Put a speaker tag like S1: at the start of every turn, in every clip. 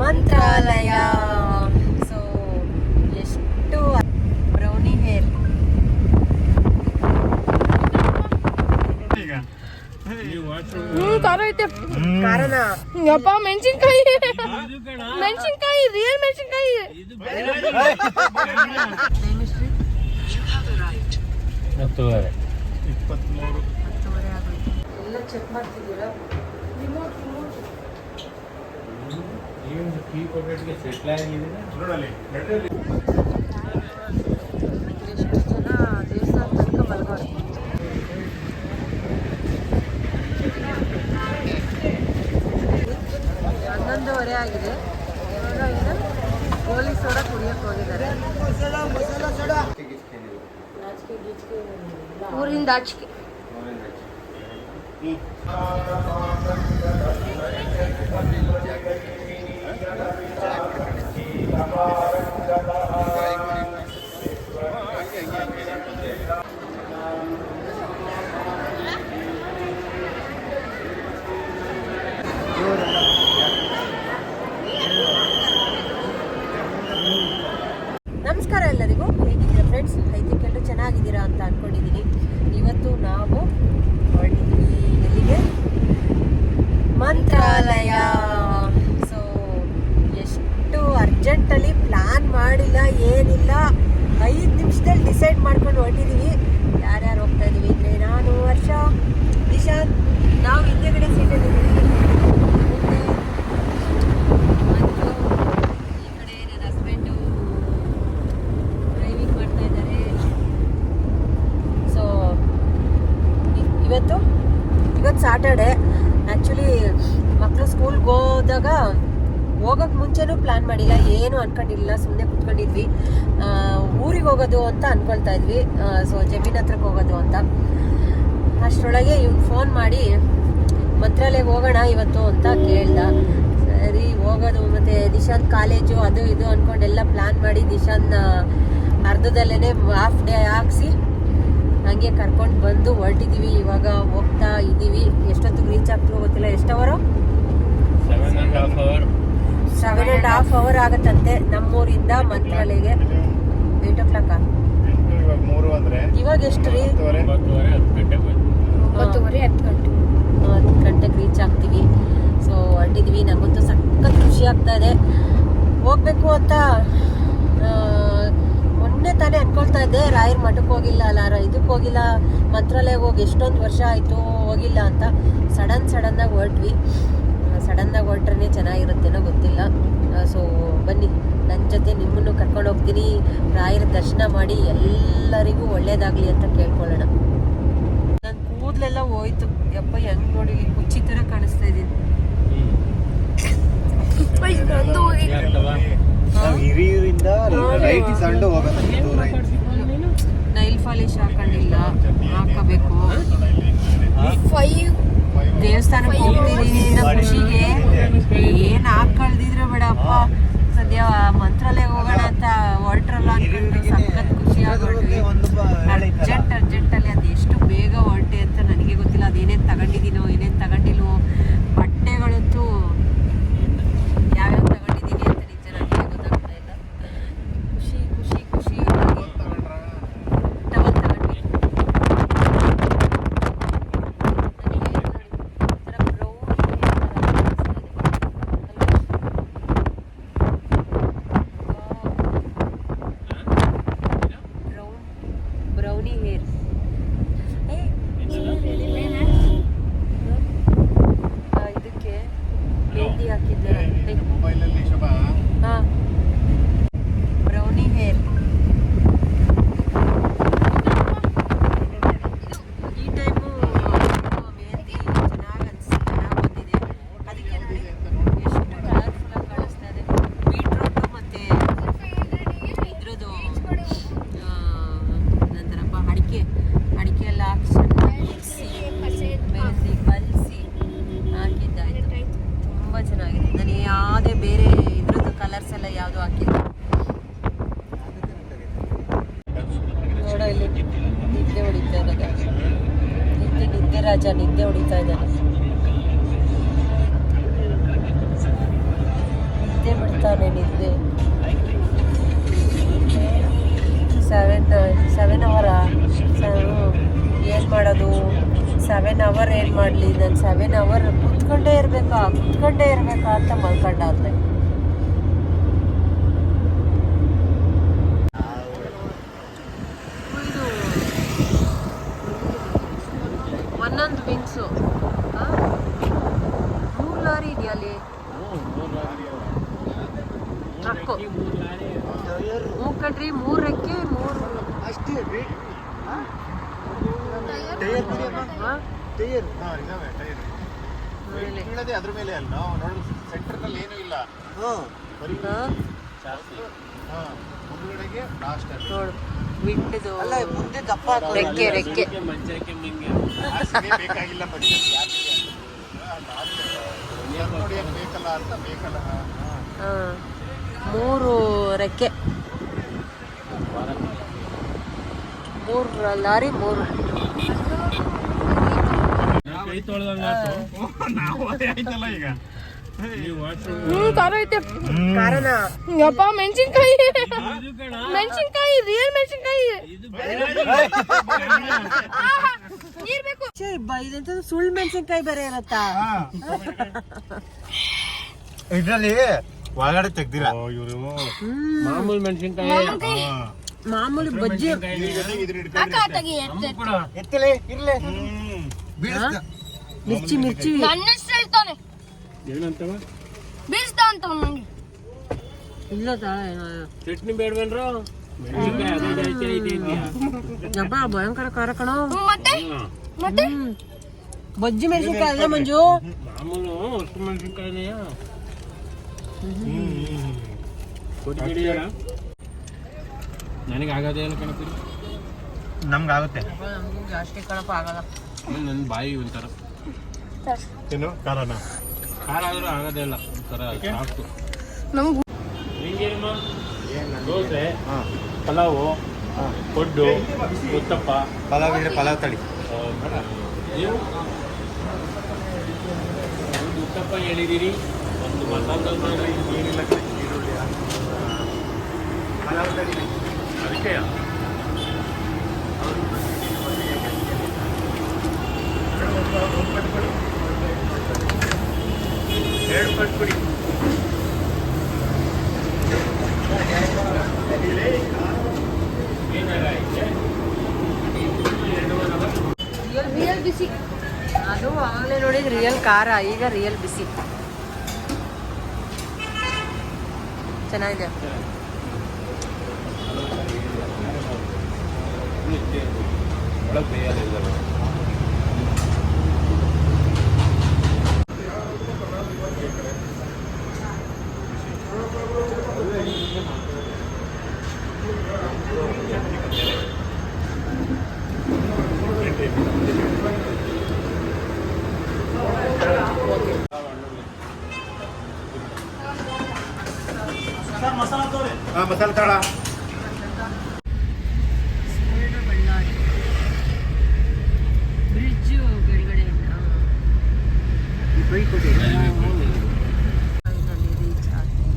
S1: ಮಂತ್ರಾಲಯ. So ಎಷ್ಟು brownie hair ಕಾರಣ
S2: ಯಪ್ಪ ಮೆಣಸಿನ್ಕಾಯಿ. ಮೆಣಸಿನ್ಕಾಯಿ ರಿಯಲ್ ಮೆಣಸಿನ್ಕಾಯಿ.
S3: ಹತ್ತುವರೆ.
S1: ಎಲ್ಲ ಚೆಕ್ ಮಾಡ್ತಿದ್ದೀರಾ?
S3: ಈ ಒಂದು ಕೀ ಕೊಟ್ಟಿಗೆ ಸೆಟ್ಲ್ ಆಗಿದ್ದೀರಾ
S1: ಮಲ್ಗೋರು ಹನ್ನೊಂದುವರೆ ಆಗಿದೆ. ಇವಾಗ ಇನ್ನು ಗೋಲಿ ಸೋಡಾ ಕುಡಿಯಕ್ಕೆ ಹೋಗಿದ್ದಾರೆ.
S2: ಊರಿಂದ ಆಚೆಗೆ.
S1: ನಮಸ್ಕಾರ ಎಲ್ಲರಿಗೂ. ಹೇಗಿದ್ದೀರಾ ಫ್ರೆಂಡ್ಸ್ ಐ ಎಲ್ಲರೂ ಚೆನ್ನಾಗಿದ್ದೀರಾ ಅಂತ ಅಂದ್ಕೊಂಡಿದ್ದೀನಿ ಇವತ್ತು ನಾವು ಮಂತ್ರಾಲಯ ಸೊ ಎಷ್ಟು ಅರ್ಜೆಂಟಲ್ಲಿ ಪ್ಲ್ಯಾನ್ ಮಾಡಿಲ್ಲ ಏನಿಲ್ಲ. ಐದು ನಿಮಿಷದಲ್ಲಿ ಡಿಸೈಡ್ ಮಾಡ್ಕೊಂಡು ಹೊರಟಿದ್ದೀವಿ ಯಾರ್ಯಾರು ಹೋಗ್ತಾ ಇದೀವಿ ಅಂದರೆ ನಾನು ವರ್ಷ ನಿಶಾಂತ್ ನಾವು ಹಿಂದೆಗಡೆ ಸೀಟಲ್ಲಿದ್ದೀವಿ ಮುಂದೆ ಮಂಜು, ಈ ಕಡೆ ನನ್ನ ಹಸ್ಬೆಂಡು ಡ್ರೈವಿಂಗ್ ಮಾಡ್ತಾ ಇದ್ದಾರೆ ಸೊ ಇವತ್ತು ಇವತ್ತು ಸಾಟರ್ಡೆ ಆ್ಯಕ್ಚುಲಿ ಮಕ್ಕಳು ಸ್ಕೂಲ್ಗೆ ಹೋದಾಗ ಹೋಗೋಕೆ ಮುಂಚೆನೂ ಪ್ಲ್ಯಾನ್ ಮಾಡಿಲ್ಲ ಏನು ಅನ್ಕೊಂಡಿಲ್ಲ ಸುಮ್ಮನೆ ಕುತ್ಕೊಂಡಿದ್ವಿ ಊರಿಗೆ ಹೋಗೋದು ಅಂತ ಅನ್ಕೊಳ್ತಾ ಇದ್ವಿ. ಸೊ ಜಮೀನ್ ಹತ್ರಕ್ಕೆ ಹೋಗೋದು ಅಂತ. ಅಷ್ಟರೊಳಗೆ ಇವ್ನು ಫೋನ್ ಮಾಡಿ ಮಂತ್ರಾಲಯಕ್ಕೆ ಹೋಗೋಣ ಇವತ್ತು ಅಂತ ಕೇಳ್ದ. ಸರಿ ಹೋಗೋದು. ಮತ್ತೆ ದಿಶಾಂತ್ ಕಾಲೇಜು ಅದು ಇದು ಅನ್ಕೊಂಡೆಲ್ಲ ಪ್ಲಾನ್ ಮಾಡಿ ದಿಶಾಂತ್ ಅರ್ಧದಲ್ಲೇ ಹಾಫ್ ಡೇ ಹಾಕ್ಸಿ ಹಂಗೆ ಕರ್ಕೊಂಡು ಬಂದು ಹೊರಟಿದ್ದೀವಿ ಇವಾಗ ಹೋಗ್ತಾ ಇದ್ದೀವಿ ಎಷ್ಟೊತ್ತಿಗೆ ರೀಚ್ ಆಗ್ತೀವೋ ಗೊತ್ತಿಲ್ಲ. ಎಷ್ಟು hour
S3: seven and half hour
S1: ಆಗತ್ತಂತೆ ನಮ್ಮೂರಿಂದ ಮಂತ್ರಾಲಯಗೆ ಏಟ್ ಓ ಕ್ಲಾಕ್
S4: ಇವಾಗ ಮೂರು ಅಂದ್ರೆ
S1: ಇವಾಗ ಎಷ್ಟು ರೀ?
S3: ಒಂಬತ್ತುವರೆ. ಹತ್ತು ಗಂಟೆಗೆ ಬಂದು.
S2: ಒಂಬತ್ತುವರೆ ಹತ್ತು ಗಂಟೆ.
S1: ಹತ್ತು ಗಂಟೆಗೆ ರೀಚ್ ಆಗ್ತೀವಿ. ಸೊ ಹೊರಟಿದ್ವಿ ನಮಗಂತೂ ಸಖತ್ ಖುಷಿ ಆಗ್ತಾ ಇದೆ. ಹೋಗ್ಬೇಕು ಅಂತ ಮೊನ್ನೆ ತಾನೇ ಅನ್ಕೊಳ್ತಾ ಇದ್ದೆ ರಾಯರ ಮಠಕ್ಕೆ ಹೋಗಿಲ್ಲ ಅಲ್ಲ ರ- ಇದಕ್ಕೆ ಹೋಗಿಲ್ಲ ಮಂತ್ರಾಲಯಕ್ಕೆ ಹೋಗಿ ಎಷ್ಟೊಂದು ವರ್ಷ ಆಯಿತು ಹೋಗಿಲ್ಲ ಅಂತ ಸಡನ್ ಸಡನ್ನಾಗಿ ಹೊರಟ್ವಿ. ಸಡನ್ನಾಗಿ ಹೊರಟ್ರೇ ಚೆನ್ನಾಗಿರುತ್ತೇನೋ ಗೊತ್ತಿಲ್ಲ. ಸೊ ಬನ್ನಿ. ನನ್ನ ಜೊತೆ ನಿಮ್ಮನ್ನು ಕರ್ಕೊಂಡು ಹೋಗ್ತೀನಿ. ರಾಯರ ದರ್ಶನ ಮಾಡಿ ಎಲ್ಲರಿಗೂ ಒಳ್ಳೇದಾಗಲಿ ಅಂತ ಕೇಳ್ಕೊಳ್ಳೋಣ. ನನ್ನ ಕೂದಲೆಲ್ಲ ಹೋಯ್ತು. ಯಪ್ಪ ಹೆಂಗ್ ನೋಡಿ? ಕುಚ್ಚಿ ತರ ಕಾಣಿಸ್ತಾ
S4: ಇದ್ದೀನಿ.
S1: ನೈಲ್ ಪಾಲಿಶ್ ಹಾಕೊಂಡಿಲ್ಲ. ಹಾಕಬೇಕು.
S2: ಫೈವ್.
S1: ದೇವಸ್ಥಾನಕ್ಕೆ ಹೋಗ್ತೀನಿ ಖುಷಿಗೆ. ಏನ್ ಹಾಕೊಳ್ದಿದ್ರೆ ಬೇಡಪ್ಪ. ಸದ್ಯ ಮಂತ್ರಾಲಯ ಹೋಗೋಣ ಅಂತ ಹೊರಟ್ರಲ್ಲ ಅನ್ಕೊಂಡು ಸಖತ್ ಖುಷಿ ಆಗೋದ್ವಿ ಅರ್ಜೆಂಟ್ ಅರ್ಜೆಂಟಲ್ಲಿ ಅದು ಎಷ್ಟು ಬೇಗ ಹೊರಟೆ ಅಂತ ನನಗೆ ಗೊತ್ತಿಲ್ಲ. ಅದೇನೇನು ತಗೊಂಡಿದ್ದೀನೋ ಏನೇನು ತಗೊಂಡಿಲ್ವೋ ಬಟ್ಟೆಗಳಂತೂ ಯಾವ್ಯಾವ ತಗೊಂಡಿದ್ದೀನಿ ಅಂತ ನಿಜ ನನಗೆ ಗೊತ್ತಾಗ್ತಾ ಇಲ್ಲ ಖುಷಿ ಖುಷಿ ಖುಷಿ ಟವಲ್ ತಗೊಂಡ್ವಿ ನನಗೆ ನೋಡಿ, ಒಂಥರ brown ಬ್ರೌನ್ ಬ್ರೌನಿ ಹೇರ್ ಇದಕ್ಕೆ ಮೆಹಂದಿ ಹಾಕಿದ್ದೆ
S4: ಮೊಬೈಲಲ್ಲಿ ಶೋಭಾ
S1: ಹಾ ಬ್ರೌನಿ ಹೇರ್ ಈ ಟೈಮು ಮೆಹಂದಿ ಚೆನ್ನಾಗಿ ಅನ್ಸ್ ಚೆನ್ನಾಗಿ ಬಂದಿದೆ ಅದಕ್ಕೆ ನೋಡಿ ಎಷ್ಟು ಕಲರ್ಫುಲ್ ಆಗಿ ಕಾಣಿಸ್ತಾ ಇದೆ ಬೀಟ್ರೂಟು ಮತ್ತು ಇದ್ರದ್ದು ನಂತರಪ್ಪ ಅಡಿಕೆ ಅಡಿಕೆ ಎಲ್ಲ ಹಾಕಿ ಚೆನ್ನಾಗಿ ಮಿಕ್ಸಿ ಮೆಹಂದಿ ಕಲಸಿ ಹಾಕಿದ್ದಾಯ್ತು ತುಂಬ ಚೆನ್ನಾಗಿದೆ ನಾನು ಯಾವುದೇ ಬೇರೆ ಇದ್ರದ್ದು ಕಲರ್ಸ್ ಎಲ್ಲ ಯಾವುದು ಹಾಕಿಲ್ಲ ನೋಡ ಇಲ್ಲಿ ನಿದ್ದೆ ಹೊಡಿತಾ ಇರೋದು ನಿದ್ದೆ ನಿದ್ದೆ ಹೊಡಿತಾ ಇದ್ದಾನೆ. ನಿದ್ದೆ ಬಿಡ್ತಾನೆ, ನಿದ್ದೆ. ಸೆವೆನ್ ಸೆವೆನ್ ಅವರಾ ಏನು ಮಾಡೋದು? ಸೆವೆನ್ ಅವರ್ ಏನು ಮಾಡಲಿ? ನಾನು ಸೆವೆನ್ ಅವರ್ ಕುತ್ಕೊಂಡೇ ಇರಬೇಕಾ? ಕುತ್ಕೊಂಡೇ ಇರಬೇಕಾ ಅಂತ ಮಲ್ಕೊಂಡಾದ್ಲೆ ಇದು ಒಂದೊಂದು ವಿಂಗ್ಸು ಮೂರು ಲಾರಿ ಇದೆಯಾ ಅಲ್ಲಿ ಟ್ರಕ್ಕು ಹ್ಞೂ ಕಣ್ರಿ ಮೂರು ರೆಕ್ಕೆ ಮೂರು
S2: ಅಷ್ಟೇ ಟೈರ್
S1: ಹಾ?
S2: ಟೈರ್
S1: ಮೇಲೆ.
S4: ಬೀಳದೆ ಅದ್ರ ಮೇಲೆ ಅಲ್ಲ ನಾವು ನೋಡೋದು ಸೆಂಟರ್ನಲ್ಲಿ ಏನೂ ಇಲ್ಲ
S2: ಹಾಂ
S4: ಬರೀ
S1: ಹಾ?
S4: ಹಾ ಮುಂದ್ಗಡೆಗೆ ಲಾಸ್ಟ್ ಅಲ್ಲಿ
S1: ನೋಡು ವಿಂಡ್ದು
S2: ಅಲ್ಲ ಮುಂದೆ ದಪ್ಪ.
S1: ರೆಕ್ಕೆ ರೆಕ್ಕೆ.
S4: ಬೇಕಾಗಿಲ್ಲ ಬೇಕಲ್ಲ ಅಂತ ಬೇಕಲ್ಲ ಹಾ.
S1: ಮೂರು ರೆಕ್ಕೆ. ಮೂರು ಲಾರಿ ಮೂರು.
S4: ನಾವು ಈಗ.
S3: ಹ್ಮ್ ಖಾರ ಐತೆ.
S1: ಕಾರಣ
S3: ಯಪ್ಪ ಮೆಣಸಿನ್ಕಾಯಿ. ಮೆಣಸಿನ್ಕಾಯಿ ರಿಯಲ್ ಮೆಣಸಿನ್ಕಾಯಿ. ನೀರ್ ಬೇಕು.
S1: ಇದಂತ ಸುಳ್ಳು ಮೆಣಸಿನ್ಕಾಯಿ ಬೇರೆ ಇರತ್ತಾ?
S2: ಇದ್ರಲ್ಲಿ ಒಳಗಡೆ ತೆಗ್ದಿಲ್ಲ.
S4: ಇವರು
S1: ಹ್ಮ್.
S4: ಮಾಮೂಲಿ ಮೆಣಸಿನ್ಕಾಯಿ.
S1: ಮಾಮೂಲಿ. ಬಜ್ಜಿ.
S3: ಅಕ್ಕ ತೆಗಿ
S2: ಎತ್ತಲೇ ಇರ್ಲೇ.
S1: ಮಿರ್ಚಿ ಮಿರ್ಚಿ.
S3: ನನ್ನ ಹೇಳ್ತಾನೆ
S4: ಏನಂತವ?
S3: ಬೀಳ್ಸ್ತಾ ಅಂತ ನಂಗೆ.
S1: ಇಲ್ಲ
S4: ಚಟ್ನಿ ಬೇಡವೇನ್ರು? ಮೆಣಸಿನ್ಕಾಯಿ ಅದೇ ಐತೆ ಐತೆ ಇದೆಯಾ
S1: ಯಬ್ಬ ಭಯಂಕರ ಖಾರ ಕಣೋ.
S3: ಹ್ಮ್, ಮತ್ತೆ? ಮತ್ತೆ?
S1: ಹ್ಮ್. ಬಜ್ಜಿ ಮೆಣಸಿನ್ಕಾಯಿ ಅಲ್ಲ ಮಂಜು?
S4: ಮಾಮೂಲು ಹೊಸ ಮೆಣಸಿನ್ಕಾಯಿನೆಯಾ ಕೊಡಿ ನನಗೆ ಆಗೋದೇ ಇಲ್ಲ ಕಣಪ್ಪ
S2: ನಮ್ಗಾಗುತ್ತೆ.
S1: ನಮಗೂ ಜಾಸ್ತಿ ಕಣಪ್ಪ ಆಗಲ್ಲ.
S4: ನನ್ನ ಬಾಯಿ ಒಂಥರ.
S2: ಏನು ಕಾರಣ
S4: ಖಾರ ಆದ್ರೂ ಆಗೋದೇ ಇಲ್ಲ. ಒಂಥರ ಸಾಕು.
S3: ನಮ್ಗೆ
S4: ದೋಸೆ ಪಲಾವು ಕೊಡ್ಡು ಉತ್ತಪ್ಪ.
S2: ಪಲಾವ್ ಇದ್ರೆ ಪಲಾವ್ ತಳಿ.
S4: ನೀವು? ಒಂದು ಉತ್ತಪ್ಪ ಹೇಳಿದ್ದೀರಿ ಒಂದು ಮಸಾಲೆ ದೋಸೆ
S2: ಏನಿಲ್ಲ ಈರುಳ್ಳಿ ಪಲಾವ್ ತಳಿ.
S4: ಅದಕ್ಕೆ? ಎರಡು ಪಟ್ಟು ಕೊಡಿ ಏನಾರ ಐತೆ
S3: ರಿಯಲ್ ಬಿಸಿ
S1: ಅದು ಆವಾಗಲೇ ನೋಡಿದ್ ರಿಯಲ್ ಖಾರ ಈಗ ರಿಯಲ್ ಬಿಸಿ ಚೆನ್ನಾಗಿದೆ
S4: ಒಳಗೆ ಬೇಯೋದಿಲ್ಲ
S2: ಮಸಾಲೆ ತಳ
S1: ಬ್ರಿಡ್ಜ್ ಕೆಳಗಡೆ ಫೈನಲಿ ರೀಚ್ ಆದ್ವಿ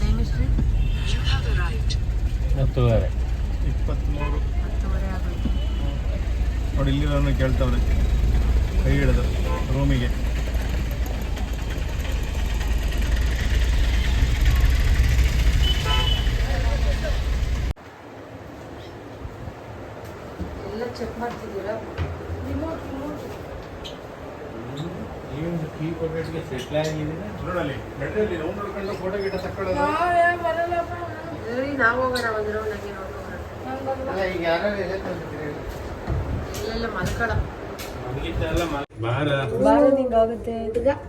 S1: ಟೈಮ್ ಎಷ್ಟ್ರಿ
S4: ಹತ್ತುವರೆ
S2: ಇಪ್ಪತ್ತ್ಮೂರು
S1: ಹತ್ತುವರೆ ಆಗೋಯ್ತು
S2: ನೋಡಿ ಇಲ್ಲಿ ನಾನು ಕೇಳ್ತವ್ರೆ ಕೈ ಹಿಡಿದು ರೂಮಿಗೆ.
S1: ಎಲ್ಲ ಚೆಕ್ ಮಾಡ್ತಿದ್ದೀರಾ?
S4: ಕೀ ಸೆಟ್ಲ್ ನೋಡಲ್ಲಿ ನೋಡ್ಕೊಂಡು ಫೋಟೋ ಗಿಟ ತಕ್ಕೊಳ್ಳೋದು.
S1: ಸರಿ ನಾವು ಹೋಗೋಣ ಒಂದು ರೌಂಡ್ ಹಂಗೆ ನೋಡ್ಕೊಂಡು.
S2: ಅಲ್ಲ ಈಗ ಯಾರು
S1: ಹೇಳ್ತಾರೆ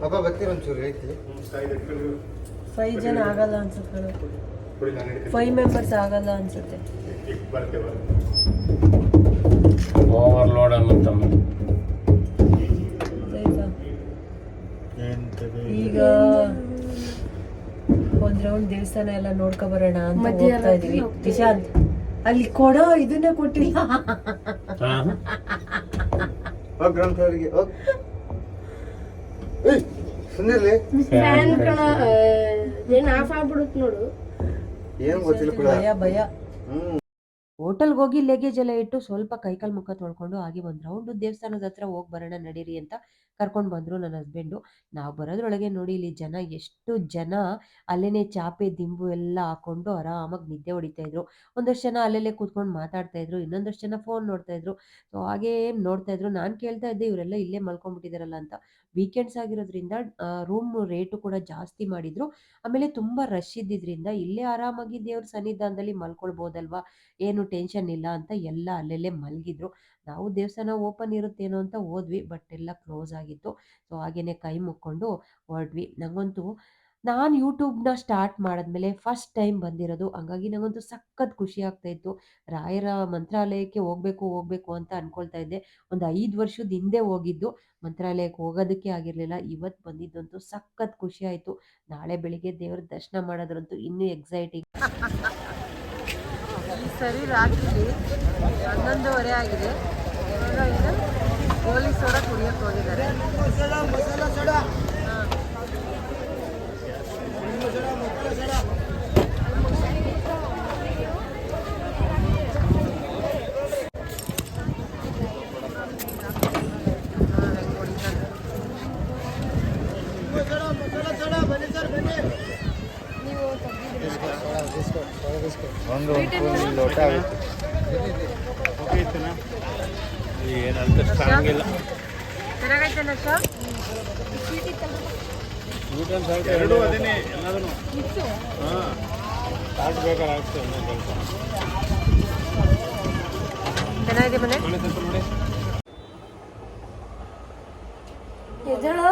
S2: ಪಾಪ ಬರ್ತೀರ ಒಂಚೂರು ಐತಿ
S1: ಫೈವ್ ಜನ ಆಗಲ್ಲ ಅನ್ಸುತ್ತೆ ಫೈವ್ ಮೆಂಬರ್ಸ್ ಆಗಲ್ಲ ಅನ್ಸುತ್ತೆ.
S4: ಓವರ್ಲೋಡ್ ಅನ್ನುತ್ತಮ್ಮ
S1: ಆಯ್ತಾ? ಈಗ ಒಂದ್ ರೌಂಡ್ ದೇವಸ್ಥಾನ ಎಲ್ಲ ನೋಡ್ಕೊ ಬರೋಣ ಅಂತ ಹೋಗ್ತಾ ಇದೀವಿ. ನಿಶಾಂತ್
S5: ಅಲ್ಲಿ ಕೊಡೋ ಇದನ್ನ ಕೊಟ್ಟಿಲ್ಲ.
S2: ಹೋಗ್ ಗ್ರೌಂಡ್ ಫ್ಲೋರಿಗೆ ಹೋಗ್. ಏಯ್ ಸುಂದಿರ್ಲಿ
S6: ಫ್ಯಾನ್ ಕಣ ಏನ್ ಆಫ್ ಆಗ್ಬಿಡುತ್ತೆ ನೋಡು.
S2: ಏನ್ ಗೊತ್ತಿಲ್ಲ ಕೂಡ.
S5: ಭಯ ಭಯ.
S2: ಹ್ಮ್.
S5: ಹೋಟೆಲ್ಗೆ ಹೋಗಿ ಲಗೇಜ್ ಎಲ್ಲ ಇಟ್ಟು ಸ್ವಲ್ಪ ಕೈಕಾಲು ಮುಖ ತೊಳ್ಕೊಂಡು ಆಗಿ ಒಂದು ರೌಂಡ್ ದೇವಸ್ಥಾನದ ಹತ್ರ ಹೋಗಿ ಬರೋಣ ನಡೀರಿ ಅಂತ ಕರ್ಕೊಂಡು ಬಂದರು ನನ್ನ ಹಸ್ಬೆಂಡು. ನಾವು ಬರೋದ್ರೊಳಗೆ ನೋಡಿ ಇಲ್ಲಿ ಜನ, ಎಷ್ಟು ಜನ ಅಲ್ಲೇ ಚಾಪೆ, ದಿಂಬು ಎಲ್ಲ ಹಾಕೊಂಡು ಆರಾಮಾಗಿ ನಿದ್ದೆ ಹೊಡಿತಾ ಇದ್ರು. ಒಂದಷ್ಟು ಜನ ಅಲ್ಲಲ್ಲೇ ಕೂತ್ಕೊಂಡು ಮಾತಾಡ್ತಾ ಇದ್ರು, ಇನ್ನೊಂದಷ್ಟು ಜನ ಫೋನ್ ನೋಡ್ತಾ ಇದ್ರು. ಸೊ ಹಾಗೇ ನೋಡ್ತಾ ಇದ್ರು. ನಾನು ಕೇಳ್ತಾ ಇದ್ದೆ, ಇವರೆಲ್ಲ ಇಲ್ಲೇ ಮಲ್ಕೊಂಡ್ಬಿಟ್ಟಿದಾರಲ್ಲ ಅಂತ. ವೀಕೆಂಡ್ಸ್ ಆಗಿರೋದ್ರಿಂದ ರೂಮ್ ರೇಟು ಕೂಡ ಜಾಸ್ತಿ ಮಾಡಿದ್ರು. ಆಮೇಲೆ ತುಂಬ ರಶ್ ಇದ್ದಿದ್ರಿಂದ ಇಲ್ಲೇ ಆರಾಮಾಗಿ ದೇವ್ರ ಸನ್ನಿಧಾನದಲ್ಲಿ ಮಲ್ಕೊಳ್ಬೋದಲ್ವಾ? ಏನು ಟೆನ್ಷನ್ ಇಲ್ಲ ಅಂತ ಎಲ್ಲ ಅಲ್ಲಲ್ಲೇ ಮಲಗಿದ್ರು. ನಾವು ದೇವಸ್ಥಾನ ಓಪನ್ ಇರುತ್ತೇನೋ ಅಂತ ಹೋದ್ವಿ, ಬಟ್ ಎಲ್ಲ ಕ್ಲೋಸ್ ಆಗಿತ್ತು. ಸೊ, ಹಾಗೇನೆ ಕೈ ಮುಕ್ಕೊಂಡು ಹೊರಡ್ವಿ ನಂಗಂತೂ ನಾನು ಯೂಟ್ಯೂಬ್ನ ಸ್ಟಾರ್ಟ್ ಮಾಡಿದ್ಮೇಲೆ ಫಸ್ಟ್ ಟೈಮ್ ಬಂದಿರೋದು, ಹಂಗಾಗಿ ನನಗಂತೂ ಸಖತ್ ಖುಷಿ ಆಗ್ತಾ ಇತ್ತು. ರಾಯರ ಮಂತ್ರಾಲಯಕ್ಕೆ ಹೋಗ್ಬೇಕು ಹೋಗ್ಬೇಕು ಅಂತ ಅನ್ಕೊಳ್ತಾ ಇದ್ದೆ. ಒಂದು ಐದು ವರ್ಷದ ಹಿಂದೆ ಹೋಗಿದ್ದು, ಮಂತ್ರಾಲಯಕ್ಕೆ ಹೋಗೋದಕ್ಕೆ ಆಗಿರಲಿಲ್ಲ. ಇವತ್ತು ಬಂದಿದ್ದಂತೂ ಸಖತ್ ಖುಷಿ ಆಯಿತು. ನಾಳೆ ಬೆಳಿಗ್ಗೆ ದೇವ್ರ ದರ್ಶನ ಮಾಡೋದ್ರಂತೂ ಇನ್ನೂ ಎಕ್ಸೈಟಿಂಗ್ ಸರಿ ರಾತ್ರಿ ಹನ್ನೊಂದುವರೆ ಆಗಿದೆ. ಇವಾಗ ಈಗ ಕೂಡ ಕುಡಿಯಕ್ಕೆ ಹೋಗಿದ್ದಾರೆ.
S2: ಒಂದು ಒಂದು ಲೋಟ ಆಗುತ್ತೆ
S4: ಏನಂತ ಸ್ಟ್ರಾಂಗ್ ಇಲ್ಲ
S5: ಚೆನ್ನಾಗೈತೆ ನಶ
S4: ಎರಡು ಅದೇನೆ ಎಲ್ಲದನ್ನು ಹಾಂ ಸ್ಟಾರ್ಟ್ ಬೇಕಾದ್ರೆ ಆಗ್ತದೆ ಒಂದೊಂದು ಸ್ವಲ್ಪ
S5: ಚೆನ್ನಾಗಿದೆ ಮನೆ
S4: ನೋಡಿ ಸ್ವಲ್ಪ ನೋಡಿ
S6: ಎದಳು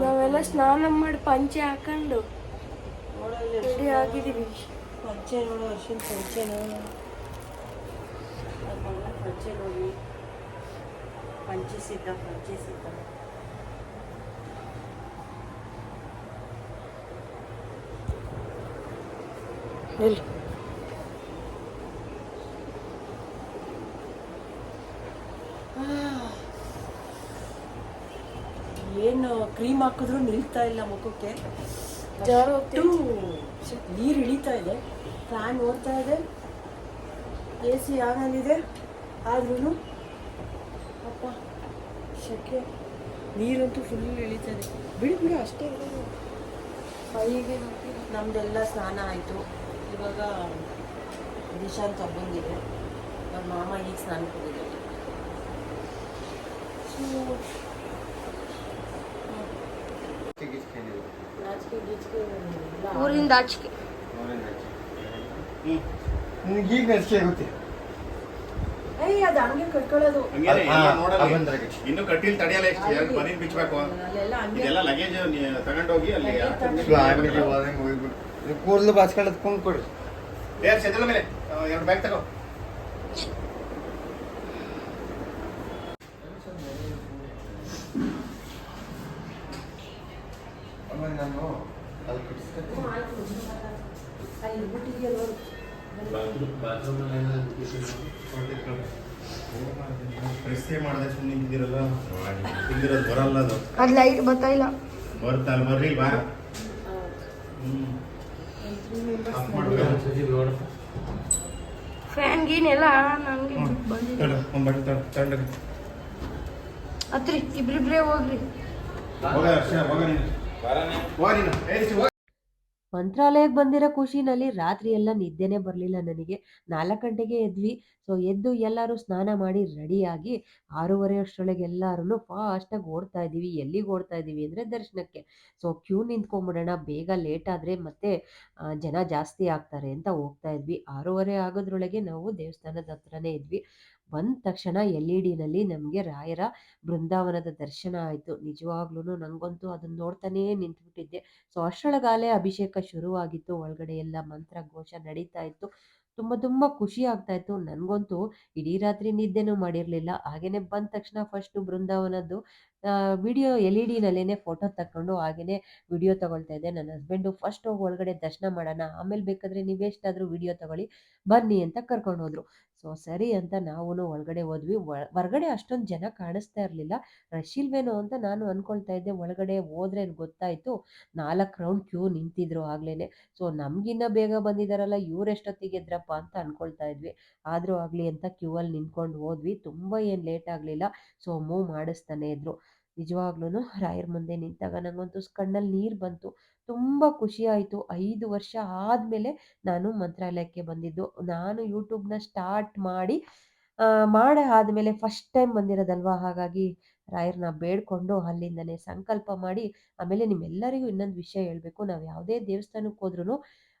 S6: ನಾವೆಲ್ಲ ಸ್ನಾನ ಮಾಡಿ ಪಂಚೆ ಹಾಕೊಂಡು ರೆಡಿ ಆಗಿದ್ದೀವಿ.
S5: ಪಂಚೆ ನೋಡು ಅರ್ಶಿನ ಪಂಚೆ ನೋಡು ಪಂಚೆ ನೋಡಿ ಪಂಚೆ ಸಿದ್ಧ ಪಂಚೆ ಸಿದ್ಧ
S6: ಎಲ್ಲಿ?
S5: ಕ್ರೀಮ್ ಹಾಕಿದ್ರು ನಿಲ್ತಾ ಇಲ್ಲ ಮುಖಕ್ಕೆ.
S6: ಜಾರು
S5: ಅಷ್ಟು ನೀರು ಇಳಿತಾ ಇದೆ. ಫ್ಯಾನ್ ಓಡ್ತಾ ಇದೆ. ಎ ಸಿ ಆನಲ್ಲಿದೆ ಆದ್ರೂ ಅಪ್ಪ ಶೆಕೆ. ನೀರಂತೂ ಫುಲ್ ಇಳಿತಾ ಇದೆ. ಬಿಡಿ ಬಿಡು ಅಷ್ಟೇ.
S6: ಮೈಗೆ
S5: ನಮ್ದೆಲ್ಲ ಸ್ನಾನ ಆಯಿತು. ಇವಾಗ ದಿಶಾಂತ್ ಬಂದಿದೆ ನಮ್ಮ ಮಾಮ ಈಗ ಸ್ನಾನ ಹೋಗಿದ್ದಾರೆ. ನಾಚಿಕೆ ಗೀಚಿಕೆ ಇಲ್ಲ.
S6: ಊರಿಂದ ಆಚೆಗೆ.
S2: ನಿನಗೆ ಈಗ ಆಗುತ್ತೆ.
S5: ಏಯ್ ಅದು ಹಂಗೆ ಕಟ್ಕೊಳ್ಳೋದು.
S4: ಇನ್ನು ಕಟ್ಟಿಲ್ ತಡೆಯಲ್ಲ ಎಷ್ಟು? ಎರಡು ಮನೇಲಿ ಬಿಚ್ಚಬೇಕು ಇದೆಲ್ಲ ಲಗೇಜ್ ತಗೊಂಡೋಗಿ ಅಲ್ಲಿ
S2: ಕೂದಲು ಬಾಚ್ಕೊಳ್ಳೋದು
S4: ಸೆದಲ ಮೇಲೆ ಎರಡು ಬ್ಯಾಗ್ ತಗೋ
S2: ಆಮೇಲೆ ನಾನು ಅಲ್ಲಿ ಕುಡಿಸ್ಕೊತೀನಿ
S5: ಅಲ್ಲಿ ಬಿಟ್ಟಿದ್ಯಾ ನೋಡು
S4: ಪ್ರೆಸ್ಸೇ ಮಾಡದೆ ಸುಮ್ಮನೆ ನಿಂತಿದ್ದೀರಲ್ಲ ತಿಂದಿರೋದು ಬರಲ್ಲ ಅದು
S6: ಲೈಟ್ ಬರ್ತಾ ಇಲ್ಲ
S4: ಬರ್ತಾ ಬರ್ರಿ ಬಾ.
S6: ಫ್ಯಾನ್ ಗೀನ್ ಎಲ್ಲ ನನಗೆ ಬಂದಿದೆ. ಹತ್ರಿ ಇಬ್ರಿಬ್ರೇ ಹೋಗ್ರಿ
S4: ಹೋಗ ಹರ್ಷ, ಹೋಗ ನೀನು. ಹೋಗ ನೀನು.
S5: ಮಂತ್ರಾಲಯಕ್ಕೆ ಬಂದಿರೋ ಖುಷಿನಲ್ಲಿ ರಾತ್ರಿ ಎಲ್ಲ ನಿದ್ದೆನೇ ಬರಲಿಲ್ಲ ನನಗೆ. ನಾಲ್ಕು ಗಂಟೆಗೆ ಎದ್ವಿ. ಸೊ ಎದ್ದು ಎಲ್ಲರೂ ಸ್ನಾನ ಮಾಡಿ ರೆಡಿಯಾಗಿ ಆರೂವರೆ ಅಷ್ಟರೊಳಗೆ ಎಲ್ಲರೂ ಫಾಸ್ಟಾಗಿ ಓಡ್ತಾ ಇದ್ದೀವಿ. ಎಲ್ಲಿಗೆ ಓಡ್ತಾ ಇದ್ದೀವಿ ಅಂದರೆ ದರ್ಶನಕ್ಕೆ. ಸೊ ಕ್ಯೂ ನಿಂತ್ಕೊಂಬಿಡೋಣ ಬೇಗ ಲೇಟ್ ಆದರೆ ಮತ್ತೆ ಜನ ಜಾಸ್ತಿ ಆಗ್ತಾರೆ ಅಂತ ಹೋಗ್ತಾ ಇದ್ವಿ. ಆರೂವರೆ ಆಗೋದ್ರೊಳಗೆ ನಾವು ದೇವಸ್ಥಾನದ ಹತ್ರನೇ ಇದ್ವಿ. ಬಂದ ತಕ್ಷಣ ಎಲ್ ಇ ಡಿನಲ್ಲಿ ನಮಗೆ ರಾಯರ ಬೃಂದಾವನದ ದರ್ಶನ ಆಯಿತು. ನಿಜವಾಗ್ಲೂ ನನಗಂತೂ ಅದನ್ನು ನೋಡ್ತಾನೇ ನಿಂತ್ಬಿಟ್ಟಿದ್ದೆ. ಸೊ ಅಷ್ಟರೊಳಗಾಲೇ ಅಭಿಷೇಕ ಶುರುವಾಗಿತ್ತು. ಒಳಗಡೆ ಎಲ್ಲ ಮಂತ್ರ ಘೋಷ ನಡೀತಾ ಇತ್ತು. ತುಂಬ ತುಂಬ ಖುಷಿ ಆಗ್ತಾ ಇತ್ತು. ನನಗಂತೂ ಇಡೀ ರಾತ್ರಿ ನಿದ್ದೆನೂ ಮಾಡಿರಲಿಲ್ಲ. ಹಾಗೇನೆ ಬಂದ ತಕ್ಷಣ ಫಸ್ಟು ಬೃಂದಾವನದ್ದು ವಿಡಿಯೋ ಎಲ್ ಇ ಡಿನಲ್ಲೇ ಫೋಟೋ ತಗೊಂಡು ಹಾಗೇನೆ ವಿಡಿಯೋ ತಗೊಳ್ತಾ ಇದ್ದೆ. ನನ್ನ ಹಸ್ಬೆಂಡು ಫಸ್ಟ್ ಹೋಗಿ ಒಳಗಡೆ ದರ್ಶನ ಮಾಡೋಣ. ಆಮೇಲೆ ಬೇಕಾದರೆ ನೀವೆಷ್ಟಾದರೂ ವಿಡಿಯೋ ತಗೊಳ್ಳಿ, ಬನ್ನಿ ಅಂತ ಕರ್ಕೊಂಡು ಹೋದ್ರು. ಸೊ, ಸರಿ ಅಂತ ನಾವು ಒಳಗಡೆ ಹೋದ್ವಿ. ಹೊರಗಡೆ ಅಷ್ಟೊಂದು ಜನ ಕಾಣಿಸ್ತಾ ಇರಲಿಲ್ಲ. ರಶ್ ಇಲ್ವೇನೋ ಅಂತ ನಾನು ಅನ್ಕೊಳ್ತಾ ಇದ್ದೆ, ಒಳಗಡೆ ಹೋದ್ರೆ ಗೊತ್ತಾಯ್ತು? ನಾಲ್ಕು ರೌಂಡ್ ಕ್ಯೂ ನಿಂತಿದ್ರು ಆಗ್ಲೇನೆ. ಸೊ, ನಮ್ಗಿನ್ನ ಬೇಗ ಬಂದಿದಾರಲ್ಲ, ಇವ್ರು ಎಷ್ಟೊತ್ತಿಗೆ ಎದ್ರಪ್ಪ ಅಂತ ಅನ್ಕೊಳ್ತಾ ಇದ್ವಿ. ಆದರೂ ಆಗಲಿ ಅಂತ ಕ್ಯೂ ಅಲ್ಲಿ ನಿಂತ್ಕೊಂಡು ಹೋದ್ವಿ. ತುಂಬ ಏನು ಲೇಟ್ ಆಗಲಿಲ್ಲ. ಸೊ, ಮೂವ್ ಮಾಡಿಸ್ತಾನೆ ಇದ್ರು. ನಿಜವಾಗ್ಲೂ ರಾಯರ ಮುಂದೆ ನಿಂತಾಗ ನನಗಂತೂ ಕಣ್ಣಲ್ಲಿ ನೀರು ಬಂತು. ತುಂಬ ಖುಷಿ ಆಯಿತು. ಐದು ವರ್ಷ ಆದಮೇಲೆ ನಾನು ಮಂತ್ರಾಲಯಕ್ಕೆ ಬಂದಿದ್ದು. ನಾನು ಯೂಟ್ಯೂಬ್ನ ಸ್ಟಾರ್ಟ್ ಮಾಡಿ ಮಾಡೇ ಆದಮೇಲೆ ಫಸ್ಟ್ ಟೈಮ್ ಬಂದಿರೋದಲ್ವಾ? ಹಾಗಾಗಿ ರಾಯರನ್ನ ಬೇಡ್ಕೊಂಡು ಅಲ್ಲಿಂದನೇ ಸಂಕಲ್ಪ ಮಾಡಿ, ಆಮೇಲೆ ನಿಮ್ಮೆಲ್ಲರಿಗೂ ಇನ್ನೊಂದು ವಿಷಯ ಹೇಳಬೇಕು. ನಾವು ಯಾವುದೇ ದೇವಸ್ಥಾನಕ್ಕೆ ಹೋದ್ರೂ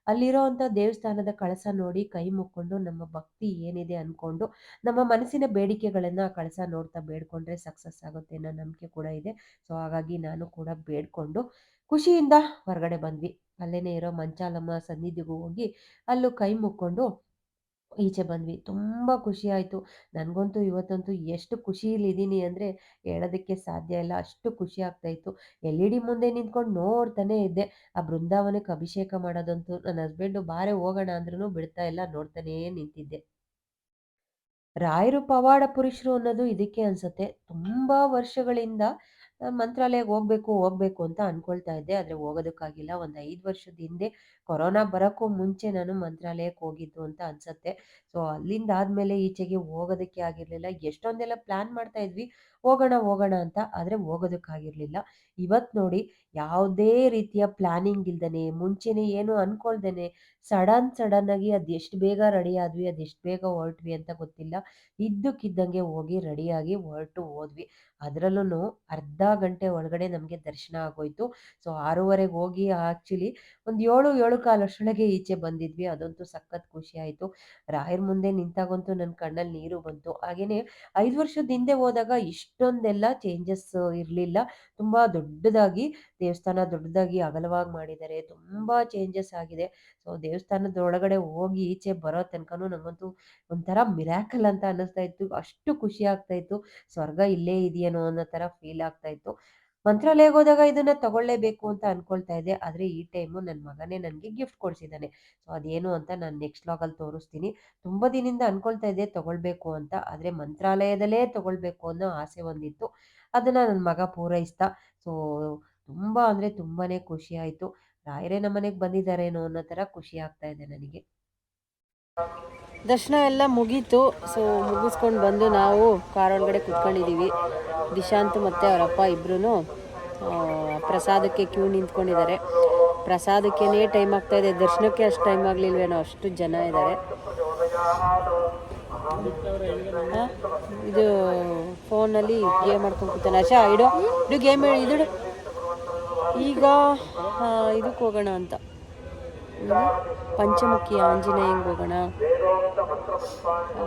S5: ಅಲ್ಲಿರೋವಂಥ ದೇವಸ್ಥಾನದ ಕಳಸ ನೋಡಿ ಕೈ ಮುಕ್ಕೊಂಡು ನಮ್ಮ ಭಕ್ತಿ ಏನಿದೆ ಅಂದ್ಕೊಂಡು ನಮ್ಮ ಮನಸ್ಸಿನ ಬೇಡಿಕೆಗಳನ್ನು ಆ ಕಳಸ ನೋಡ್ತಾ ಬೇಡ್ಕೊಂಡ್ರೆ ಸಕ್ಸಸ್ ಆಗುತ್ತೆ ಅನ್ನೋ ನಂಬಿಕೆ ಕೂಡ ಇದೆ. ಸೊ ಹಾಗಾಗಿ ನಾನು ಕೂಡ ಬೇಡ್ಕೊಂಡು ಖುಷಿಯಿಂದ ಹೊರಗಡೆ ಬಂದ್ವಿ. ಅಲ್ಲೇ ಇರೋ ಮಂಚಾಲಮ್ಮ ಸನ್ನಿಧಿಗೂ ಹೋಗಿ ಅಲ್ಲೂ ಕೈ ಮುಕ್ಕೊಂಡು ಈಚೆ ಬಂದ್ವಿ. ತುಂಬ ಖುಷಿ ಆಯಿತು. ನನಗಂತೂ ಇವತ್ತಂತೂ ಎಷ್ಟು ಖುಷಿಲಿದ್ದೀನಿ ಅಂದರೆ ಹೇಳೋದಕ್ಕೆ ಸಾಧ್ಯ ಇಲ್ಲ. ಅಷ್ಟು ಖುಷಿ ಆಗ್ತಾಯಿತ್ತು ಎಲ್ ಇ ಡಿ ಮುಂದೆ ನಿಂತ್ಕೊಂಡು ನೋಡ್ತಾನೆ ಇದ್ದೆ. ಆ ಬೃಂದಾವನಕ್ಕೆ ಅಭಿಷೇಕ ಮಾಡೋದಂತೂ ನನ್ನ ಹಸ್ಬೆಂಡು ಬಾರೆ ಹೋಗೋಣ ಅಂದ್ರೂ ಬಿಡ್ತಾ ಇಲ್ಲ. ನೋಡ್ತಾನೇ ನಿಂತಿದ್ದೆ. ರಾಯರು ಪವಾಡ ಪುರುಷರು ಅನ್ನೋದು ಇದಕ್ಕೆ ಅನ್ಸುತ್ತೆ. ತುಂಬ ವರ್ಷಗಳಿಂದ ಮಂತ್ರಾಲಯಕ್ಕೆ ಹೋಗ್ಬೇಕು ಹೋಗ್ಬೇಕು ಅಂತ ಅನ್ಕೊಳ್ತಾ ಇದ್ದೆ. ಆದರೆ ಹೋಗೋದಕ್ಕಾಗಿಲ್ಲ. ಒಂದು ಐದು ವರ್ಷದ ಹಿಂದೆ ಕೊರೋನಾ ಬರೋಕ್ಕೂ ಮುಂಚೆ ನಾನು ಮಂತ್ರಾಲಯಕ್ಕೆ ಹೋಗಿದ್ದು ಅಂತ ಅನ್ಸುತ್ತೆ. ಸೊ ಅಲ್ಲಿಂದ ಆದಮೇಲೆ ಈಚೆಗೆ ಹೋಗೋದಕ್ಕೆ ಆಗಿರಲಿಲ್ಲ. ಎಷ್ಟೊಂದೆಲ್ಲ ಪ್ಲ್ಯಾನ್ ಮಾಡ್ತಾ ಇದ್ವಿ. ಹೋಗೋಣ ಹೋಗೋಣ ಅಂತ ಆದರೆ ಹೋಗೋದಕ್ಕಾಗಿರಲಿಲ್ಲ. ಇವತ್ತು ನೋಡಿ ಯಾವುದೇ ರೀತಿಯ ಪ್ಲ್ಯಾನಿಂಗ್ ಇಲ್ದೇನೆ, ಮುಂಚೆನೇ ಏನು ಅನ್ಕೊಳ್ದೇನೆ, ಸಡನ್ ಸಡನ್ನಾಗಿ ಎಷ್ಟ್ ಬೇಗ ರೆಡಿ ಆದ್ವಿ ಅದೆಷ್ಟು ಬೇಗ ಹೊರಟ್ವಿ ಅಂತ ಗೊತ್ತಿಲ್ಲ. ಇದ್ದಕ್ಕಿದ್ದಂಗೆ ಹೋಗಿ ರೆಡಿಯಾಗಿ ಹೊರಟು ಹೋದ್ವಿ. ಅದರಲ್ಲೂ ಅರ್ಧ ಗಂಟೆ ಒಳಗಡೆ ನಮಗೆ ದರ್ಶನ ಆಗೋಯ್ತು. ಸೊ, ಆರೂವರೆಗೆ ಹೋಗಿ ಆಕ್ಚುಲಿ ಒಂದು ಏಳು ಏಳು ಕಾಲಷ್ಟೊಳಗೆ ಈಚೆ ಬಂದಿದ್ವಿ. ಅದಂತೂ ಸಖತ್ ಖುಷಿ ಆಯಿತು. ರಾಯರ ಮುಂದೆ ನಿಂತಾಗಂತೂ ನನ್ನ ಕಣ್ಣಲ್ಲಿ ನೀರು ಬಂತು. ಹಾಗೇನೆ ಐದು ವರ್ಷದ ಹಿಂದೆ ಹೋದಾಗ ಇಷ್ಟೊಂದೆಲ್ಲ ಚೇಂಜಸ್ ಇರಲಿಲ್ಲ. ತುಂಬ ದೊಡ್ಡದಾಗಿ, ದೇವಸ್ಥಾನ ದೊಡ್ಡದಾಗಿ ಅಗಲವಾಗಿ ಮಾಡಿದ್ದಾರೆ ತುಂಬ ಚೇಂಜಸ್ ಆಗಿದೆ. ಸೊ ದೇವಸ್ಥಾನದ ಒಳಗಡೆ ಹೋಗಿ ಈಚೆ ಬರೋ ತನಕನೂ ನಮಗಂತೂ ಒಂಥರ ಮಿರಾಕಲ್ ಅಂತ ಅನ್ನಿಸ್ತಾ ಇತ್ತು. ಅಷ್ಟು ಖುಷಿ ಆಗ್ತಾ ಇತ್ತು. ಸ್ವರ್ಗ ಇಲ್ಲೇ ಇದೆಯೇನೋ ಅನ್ನೋ ಥರ ಫೀಲ್ ಆಗ್ತಾ ಇತ್ತು. ಮಂತ್ರಾಲಯಕ್ಕೆ ಹೋದಾಗ ಇದನ್ನ ತಗೊಳ್ಳೇಬೇಕು ಅಂತ ಅನ್ಕೊಳ್ತಾ ಇದ್ದೆ. ಆದ್ರೆ ಈ ಟೈಮು ನನ್ನ ಮಗನೇ ನನಗೆ ಗಿಫ್ಟ್ ಕೊಡಿಸಿದ್ದಾನೆ ಸೊ ಅದೇನು ಅಂತ ನಾನು ನೆಕ್ಸ್ಟ್ ಲಾಗಲ್ಲಿ ತೋರಿಸ್ತೀನಿ. ತುಂಬಾ ದಿನದಿಂದ ಅನ್ಕೊಳ್ತಾ ಇದ್ದೆ ತಗೊಳ್ಬೇಕು ಅಂತ. ಆದ್ರೆ ಮಂತ್ರಾಲಯದಲ್ಲೇ ತಗೊಳ್ಬೇಕು ಅನ್ನೋ ಆಸೆ ಒಂದಿತ್ತು. ಅದನ್ನ ನನ್ನ ಮಗ ಪೂರೈಸ್ತಾ ಸೊ ತುಂಬಾ ಅಂದ್ರೆ ತುಂಬಾನೇ ಖುಷಿ ಆಯಿತು. ರಾಯರೇ ನಮ್ಮನೆಗೆ ಬಂದಿದ್ದಾರೇನೋ ಅನ್ನೋ ತರ ಖುಷಿ ಆಗ್ತಾ ಇದೆ ನನಗೆ. ದರ್ಶನ ಎಲ್ಲ ಮುಗೀತು. ಸೊ ಮುಗಿಸ್ಕೊಂಡು ಬಂದು ನಾವು ಕಾರ್ ಒಳಗಡೆ ಕುತ್ಕೊಂಡಿದ್ದೀವಿ ದಿಶಾಂತ್ ಮತ್ತು ಅವರಪ್ಪ ಇಬ್ಬರೂ ಪ್ರಸಾದಕ್ಕೆ ಕ್ಯೂ ನಿಂತ್ಕೊಂಡಿದ್ದಾರೆ. ಪ್ರಸಾದಕ್ಕೇನೇ ಟೈಮ್ ಆಗ್ತಾ ಇದೆ. ದರ್ಶನಕ್ಕೆ ಅಷ್ಟು ಟೈಮ್ ಆಗಲಿಲ್ವೇನೋ, ಅಷ್ಟು ಜನ ಇದ್ದಾರೆ. ಇದು ಫೋನಲ್ಲಿ ಗೇಮ್ ಮಾಡ್ಕೊಂಡು ಕೂತಾನೆ. ಅಶಾ ಇಡು ಇಡು ಗೇಮ್ ಇದು ಈಗ ಇದಕ್ಕೆ ಹೋಗೋಣ ಅಂತ? ಪಂಚಮುಖಿ ಆಂಜನೇಯಂಗೆ ಹೋಗೋಣ.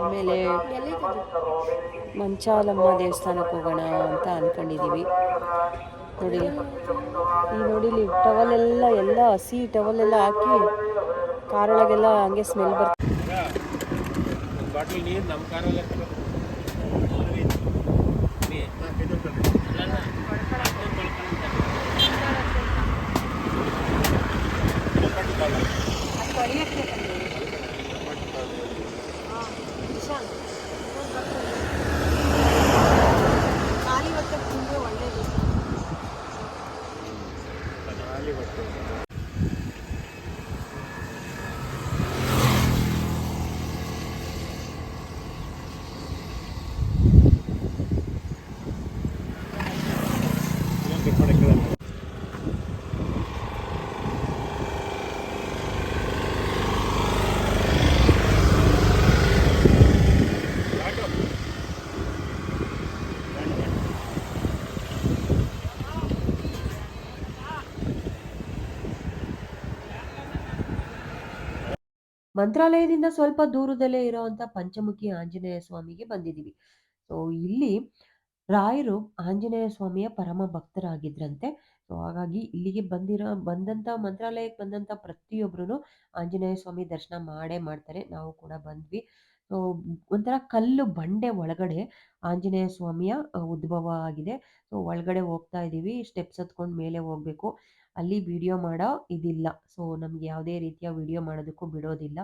S5: ಆಮೇಲೆ ಮಂಚಾಲಮ್ಮ ದೇವಸ್ಥಾನಕ್ಕೆ ಹೋಗೋಣ ಅಂತ ಅನ್ಕೊಂಡಿದೀವಿ. ನೋಡಿ, ಈ ನೋಡಿಲಿ ಟವಲೆಲ್ಲ ಎಲ್ಲ ಹಸಿ ಟವಲೆಲ್ಲ ಹಾಕಿ ಕಾರೊಳಗೆಲ್ಲ ಹಂಗೆ ಸ್ಮೆಲ್ ಬರ್ತದೆ
S4: Gracias.
S5: ಮಂತ್ರಾಲಯದಿಂದ ಸ್ವಲ್ಪ ದೂರದಲ್ಲೇ ಇರೋವಂಥ ಪಂಚಮುಖಿ ಆಂಜನೇಯ ಸ್ವಾಮಿಗೆ ಬಂದಿದ್ದೀವಿ. ಸೊ ಇಲ್ಲಿ ರಾಯರು ಆಂಜನೇಯ ಸ್ವಾಮಿಯ ಪರಮ ಭಕ್ತರಾಗಿದ್ರಂತೆ. ಸೊ ಹಾಗಾಗಿ ಇಲ್ಲಿಗೆ ಬಂದಿರೋ, ಬಂದಂಥ ಮಂತ್ರಾಲಯಕ್ಕೆ ಬಂದಂಥ ಪ್ರತಿಯೊಬ್ಬರೂ ಆಂಜನೇಯ ಸ್ವಾಮಿ ದರ್ಶನ ಮಾಡೇ ಮಾಡ್ತಾರೆ. ನಾವು ಕೂಡ ಬಂದ್ವಿ. ಸೊ ಒಂಥರ ಕಲ್ಲು ಬಂಡೆ ಒಳಗಡೆ ಆಂಜನೇಯ ಸ್ವಾಮಿಯ ಉದ್ಭವ ಆಗಿದೆ. ಸೊ ಒಳಗಡೆ ಹೋಗ್ತಾ ಇದ್ದೀವಿ. ಸ್ಟೆಪ್ಸ್ ಹತ್ಕೊಂಡು ಮೇಲೆ ಹೋಗಬೇಕು. ಅಲ್ಲಿ ವಿಡಿಯೋ ಮಾಡೋ ಇದಿಲ್ಲ. ಸೊ ನಮ್ಗೆ ಯಾವುದೇ ರೀತಿಯ ವಿಡಿಯೋ ಮಾಡೋದಕ್ಕೂ ಬಿಡೋದಿಲ್ಲ.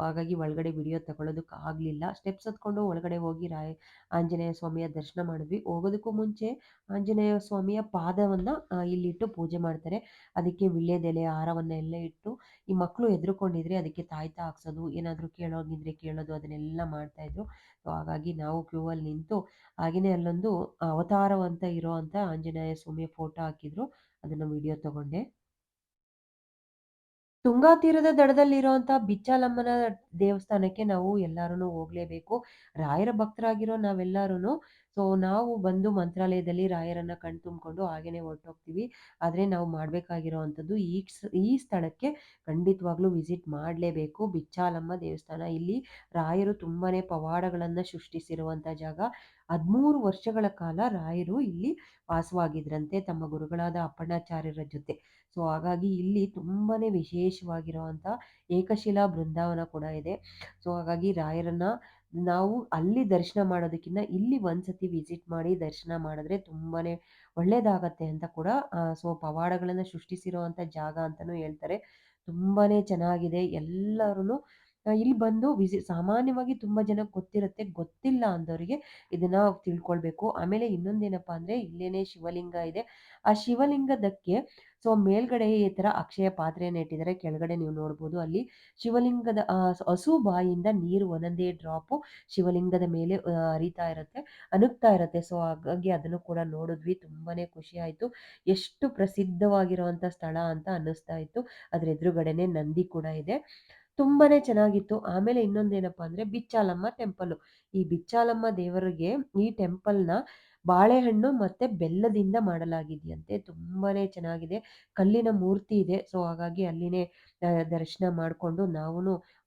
S5: ಹಾಗಾಗಿ ಒಳಗಡೆ ವಿಡಿಯೋ ತಗೊಳ್ಳೋದಕ್ಕೆ ಆಗಲಿಲ್ಲ. ಸ್ಟೆಪ್ಸ್ ಹತ್ಕೊಂಡು ಒಳಗಡೆ ಹೋಗಿ ರಾಯ, ಆಂಜನೇಯ ಸ್ವಾಮಿಯ ದರ್ಶನ ಮಾಡಿದ್ವಿ. ಹೋಗೋದಕ್ಕೂ ಮುಂಚೆ ಆಂಜನೇಯ ಸ್ವಾಮಿಯ ಪಾದವನ್ನು ಇಲ್ಲಿಟ್ಟು ಪೂಜೆ ಮಾಡ್ತಾರೆ. ಅದಕ್ಕೆ ವಿಳ್ಯದೆಲೆ, ಹಾರವನ್ನು ಎಲ್ಲ ಇಟ್ಟು ಈ ಮಕ್ಕಳು ಎದ್ರುಕೊಂಡಿದ್ರೆ ಅದಕ್ಕೆ ತಾಯ್ತ ಹಾಕ್ಸೋದು, ಏನಾದರೂ ಕೇಳೋಗಿದ್ರೆ ಕೇಳೋದು, ಅದನ್ನೆಲ್ಲ ಮಾಡ್ತಾಯಿದ್ರು ಸೊ ಹಾಗಾಗಿ ನಾವು ಕ್ಯೂ ಅಲ್ಲಿ ನಿಂತು ಹಾಗೆಯೇ ಅಲ್ಲೊಂದು ಅವತಾರವಂತ ಇರೋ ಅಂತ ಆಂಜನೇಯ ಸ್ವಾಮಿಯ ಫೋಟೋ ಹಾಕಿದ್ರು. ಅದನ್ನು ವಿಡಿಯೋ ತಗೊಂಡೆ. ತುಂಗಾ ತೀರದ ದಡದಲ್ಲಿರುವಂಥ ಬಿಚ್ಚಾಲಮ್ಮನ ದೇವಸ್ಥಾನಕ್ಕೆ ನಾವು ಎಲ್ಲರೂ ಹೋಗಲೇಬೇಕು. ರಾಯರ ಭಕ್ತರಾಗಿರೋ ನಾವೆಲ್ಲರೂ ಸೊ ನಾವು ಬಂದು ಮಂತ್ರಾಲಯದಲ್ಲಿ ರಾಯರನ್ನ ಕಣ್ ತುಂಬಿಕೊಂಡು ಹಾಗೇನೆ ಹೊರಟೋಗ್ತೀವಿ. ಆದರೆ ನಾವು ಮಾಡಬೇಕಾಗಿರೋವಂಥದ್ದು ಈ ಈ ಸ್ಥಳಕ್ಕೆ ಖಂಡಿತವಾಗ್ಲೂ ವಿಸಿಟ್ ಮಾಡಲೇಬೇಕು. ಬಿಚ್ಚಾಲಮ್ಮ ದೇವಸ್ಥಾನ, ಇಲ್ಲಿ ರಾಯರು ತುಂಬಾನೇ ಪವಾಡಗಳನ್ನು ಸೃಷ್ಟಿಸಿರುವಂಥ ಜಾಗ. ಹದಿಮೂರು ವರ್ಷಗಳ ಕಾಲ ರಾಯರು ಇಲ್ಲಿ ವಾಸವಾಗಿದ್ರಂತೆ ತಮ್ಮ ಗುರುಗಳಾದ ಅಪ್ಪಣ್ಣಾಚಾರ್ಯರ ಜೊತೆ. ಸೊ ಹಾಗಾಗಿ ಇಲ್ಲಿ ತುಂಬಾನೇ ವಿಶೇಷವಾಗಿರುವಂಥ ಏಕಶಿಲಾ ಬೃಂದಾವನ ಕೂಡ ಇದೆ. ಸೊ ಹಾಗಾಗಿ ರಾಯರನ್ನ ನಾವು ಅಲ್ಲಿ ದರ್ಶನ ಮಾಡೋದಕ್ಕಿಂತ ಇಲ್ಲಿ ಒಂದ್ಸತಿ ವಿಸಿಟ್ ಮಾಡಿ ದರ್ಶನ ಮಾಡಿದ್ರೆ ತುಂಬಾನೇ ಒಳ್ಳೇದಾಗತ್ತೆ ಅಂತ ಕೂಡ ಸೊ ಪವಾಡಗಳನ್ನು ಸೃಷ್ಟಿಸಿರುವಂಥ ಜಾಗ ಅಂತಲೂ ಹೇಳ್ತಾರೆ. ತುಂಬಾನೇ ಚೆನ್ನಾಗಿದೆ. ಎಲ್ಲರೂ ಇಲ್ಲಿ ಬಂದು ವಿಸಿ ಸಾಮಾನ್ಯವಾಗಿ ತುಂಬ ಜನಕ್ಕೆ ಗೊತ್ತಿರುತ್ತೆ, ಗೊತ್ತಿಲ್ಲ ಅಂದವರಿಗೆ ಇದನ್ನ ತಿಳ್ಕೊಳ್ಬೇಕು. ಆಮೇಲೆ ಇನ್ನೊಂದೇನಪ್ಪ ಅಂದ್ರೆ ಇಲ್ಲೇನೆ ಶಿವಲಿಂಗ ಇದೆ. ಆ ಶಿವಲಿಂಗದಕ್ಕೆ ಸೊ ಮೇಲ್ಗಡೆ ಈ ತರ ಅಕ್ಷಯ ಪಾತ್ರೆಯನ್ನು ಇಟ್ಟಿದ್ದಾರೆ. ಕೆಳಗಡೆ ನೀವು ನೋಡ್ಬೋದು ಅಲ್ಲಿ ಶಿವಲಿಂಗದ ಹಸು ಬಾಯಿಯಿಂದ ನೀರು ಒಂದೊಂದೇ ಡ್ರಾಪು ಶಿವಲಿಂಗದ ಮೇಲೆ ಹರಿತಾ ಇರುತ್ತೆ ಅನುಗ್ತಾ ಇರುತ್ತೆ. ಸೊ ಹಾಗಾಗಿ ಅದನ್ನು ಕೂಡ ನೋಡಿದ್ವಿ. ತುಂಬಾನೇ ಖುಷಿ ಆಯ್ತು. ಎಷ್ಟು ಪ್ರಸಿದ್ಧವಾಗಿರುವಂತ ಸ್ಥಳ ಅಂತ ಅನ್ನಿಸ್ತಾ ಇತ್ತು. ಅದ್ರ ಎದುರುಗಡೆನೆ ನಂದಿ ಕೂಡ ಇದೆ. ತುಂಬಾನೇ ಚೆನ್ನಾಗಿತ್ತು. ಆಮೇಲೆ ಇನ್ನೊಂದೇನಪ್ಪ ಅಂದ್ರೆ ಬಿಚ್ಚಾಲಮ್ಮ ಟೆಂಪಲ್. ಈ ಬಿಚ್ಚಾಲಮ್ಮ ದೇವರಿಗೆ ಈ ಟೆಂಪಲ್ನ ಬಾಳೆಹಣ್ಣು ಮತ್ತೆ ಬೆಲ್ಲದಿಂದ ಮಾಡಲಾಗಿದೆಯಂತೆ. ತುಂಬಾನೇ ಚೆನ್ನಾಗಿದೆ. ಕಲ್ಲಿನ ಮೂರ್ತಿ ಇದೆ. ಸೊ, ಹಾಗಾಗಿ ಅಲ್ಲಿನೇ ದರ್ಶನ ಮಾಡಿಕೊಂಡು ನಾವು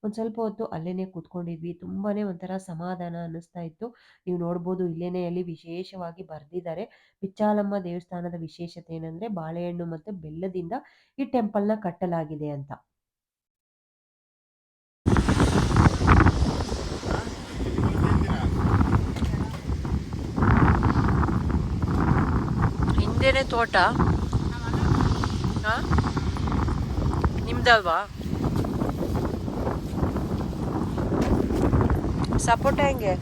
S5: ಒಂದು ಸ್ವಲ್ಪ ಹೊತ್ತು ಅಲ್ಲೇನೆ ಕೂತ್ಕೊಂಡಿದ್ವಿ. ತುಂಬಾನೇ ಒಂಥರ ಸಮಾಧಾನ ಅನ್ನಿಸ್ತಾ ಇತ್ತು. ನೀವು ನೋಡ್ಬೋದು ಇಲ್ಲೇನೆ ಅಲ್ಲಿ ವಿಶೇಷವಾಗಿ ಬರೆದಿದ್ದಾರೆ. ಬಿಚ್ಚಾಲಮ್ಮ ದೇವಸ್ಥಾನದ ವಿಶೇಷತೆ ಏನಂದ್ರೆ ಬಾಳೆಹಣ್ಣು ಮತ್ತು ಬೆಲ್ಲದಿಂದ ಈ ಟೆಂಪಲ್ನ ಕಟ್ಟಲಾಗಿದೆ ಅಂತ. ಹಿಂದೆನೆ ತೋಟ. ನಿಮ್ದಲ್ವಾ? ಸಪೋಟ ಹೆಂಗೆ?